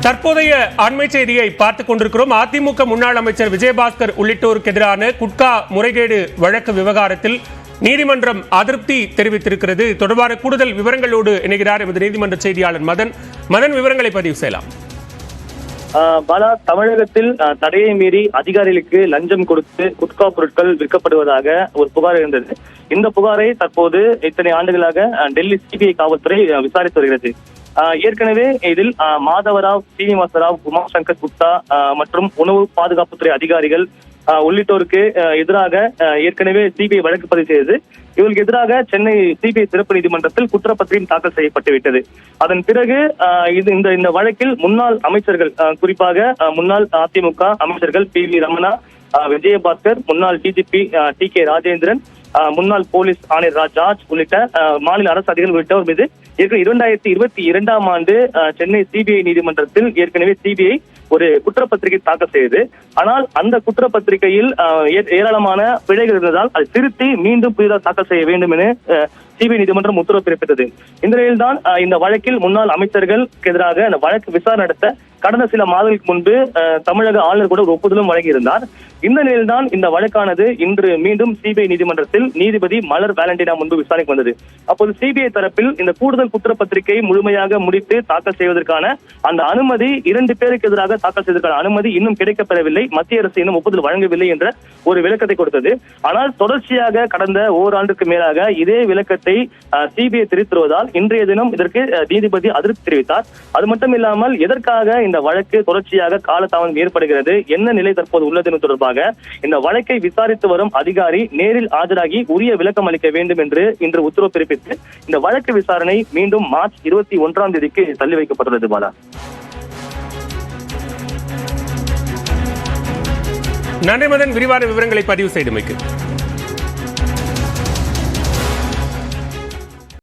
தற்போதைய அண்மை செய்தியை பார்த்துக் கொண்டிருக்கிறோம். அதிமுக முன்னாள் அமைச்சர் விஜயபாஸ்கர் உள்ளிட்டோருக்கு எதிரான குட்கா முறைகேடு வழக்கு விவகாரத்தில் நீதிமன்றம் அதிருப்தி தெரிவித்திருக்கிறது. தொடர்பான கூடுதல் விவரங்களோடு இணைகிறார் எமது நீதிமன்ற செய்தியாளர் மதன். மதன் விவரங்களை பதிவு செய்யலாம். ஆஹ் பாலா தமிழகத்தில் தடையை மீறி அதிகாரிகளுக்கு லஞ்சம் கொடுத்து குட்கா பொருட்கள் விற்கப்படுவதாக ஒரு புகார் இருந்தது. இந்த புகாரை தற்போது இத்தனை ஆண்டுகளாக டெல்லி சிபிஐ காவல்துறை விசாரித்து வருகிறது. ஏற்கனவே இதில் மாதவராவ் சீனிவாசராவ் உமா சங்கர் குப்தா மற்றும் உணவு பாதுகாப்புத்துறை அதிகாரிகள் உள்ளிட்டோருக்கு எதிராக ஏற்கனவே சிபிஐ வழக்கு பதிவு செய்தது. இவர்களுக்கு எதிராக சென்னை சிபிஐ சிறப்பு நீதிமன்றத்தில் குற்றப்பத்திரிகை தாக்கல் செய்யப்பட்டு விட்டது. அதன் பிறகு இது இந்த இந்த வழக்கில் முன்னாள் அமைச்சர்கள் குறிப்பாக முன்னாள் அதிமுக அமைச்சர்கள் பி வி ரமணா விஜயபாஸ்கர் முன்னாள் டிஜிபி டி கே ராஜேந்திரன் முன்னாள் போலீஸ் ஆணையர் ராஜ் ஜார்ஜ் உள்ளிட்ட மாநில அரசு அதிகாரிகள் உள்ளிட்டோர் மீது இரண்டாயிரத்தி இருபத்தி இரண்டாம் ஆண்டு சென்னை சிபிஐ நீதிமன்றத்தில் ஏற்கனவே சிபிஐ ஒரு குற்றப்பத்திரிகை தாக்கல் செய்தது. ஆனால் அந்த குற்றப்பத்திரிகையில் ஏராளமான பிழைகள் இருந்ததால் அதை திருத்தி மீண்டும் புதிதாக தாக்கல் செய்ய வேண்டும் என சிபிஐ நீதிமன்றம் உத்தரவு பிறப்பித்தது. இந்த நிலையில்தான் ஆஹ், இந்த வழக்கில் முன்னாள் அமைச்சர்களுக்கு எதிராக அந்த வழக்கு விசாரணை நடத்த கடந்த சில மாதங்களுக்கு முன்பு தமிழக ஆளுநர் கூட ஒரு ஒப்புதலும் வழங்கியிருந்தார். இந்த நிலையில்தான் இந்த வழக்கானது இன்று மீண்டும் சிபிஐ நீதிமன்றத்தில் நீதிபதி மலர் வேலண்டினா முன்பு விசாரணைக்கு வந்தது. அப்போது சிபிஐ தரப்பில் இந்த கூடுதல் குற்றப்பத்திரிகை முழுமையாக முடித்து தாக்கல் செய்வதற்கான அந்த அனுமதி இரண்டு பேருக்கு எதிராக தாக்கல் செய்வதற்கான அனுமதி இன்னும் கிடைக்கப்பெறவில்லை. மத்திய அரசு இன்னும் ஒப்புதல் வழங்கவில்லை என்ற ஒரு விளக்கத்தை கொடுத்தது. ஆனால் தொடர்ச்சியாக கடந்த ஓராண்டுக்கு மேலாக இதே விளக்கத்தை சிபிஐ தெரிவித்திருவதால் இன்றைய தினம் இதற்கு அஹ், நீதிபதி அதிருப்தி தெரிவித்தார். அது மட்டும் இல்லாமல் எதற்காக இந்த வழக்கு தொடர்ச்சியாக காலதாமதம் ஏற்படுகிறது என்ன நிலை தற்போது உள்ளது தொடர்பாக தொடர்பாக இந்த வழக்கை விசாரித்து வரும் அதிகாரி நேரில் ஆஜராகி உரிய விளக்கம் அளிக்க வேண்டும் என்று இன்று உத்தரவு பிறப்பித்து இந்த வழக்கு விசாரணை மீண்டும் மார்ச் இருபத்தி ஒன்றாம் தேதிக்கு தள்ளி வைக்கப்பட்டுள்ளது பாலா. நன்றி மதன். விரிவான விவரங்களை பதிவு செய்தமைக்கு